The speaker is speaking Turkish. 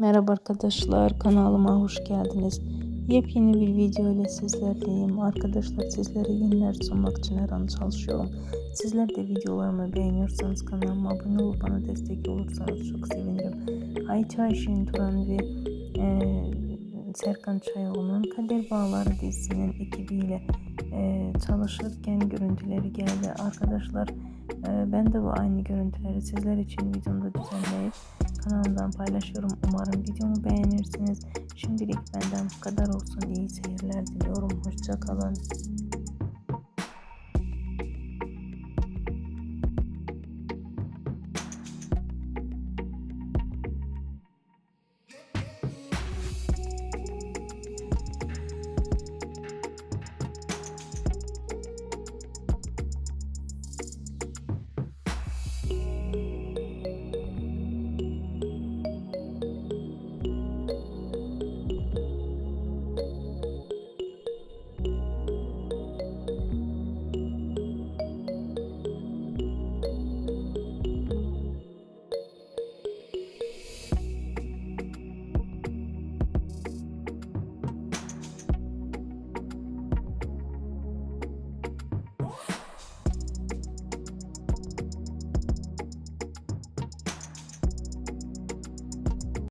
Merhaba arkadaşlar kanalıma hoş geldiniz. Yepyeni bir video ile sizlerleyim. Arkadaşlar sizlere yeniler sunmak için her an çalışıyorum. Sizler de videolarımı beğeniyorsanız kanalıma abone olup bana destek olursanız çok sevinirim. Ayça Ayşin Turan ve e, Serkan Çayoğlu'nun Kader Bağları dizisinin ekibiyle e, çalışırken görüntüleri geldi. Arkadaşlar ben de bu aynı görüntüleri sizler için videomda düzenleyip kanalımdan paylaşıyorum. Umarım videomu beğenirsiniz. Şimdilik benden bu kadar olsun. İyi seyirler diliyorum. Hoşça kalın.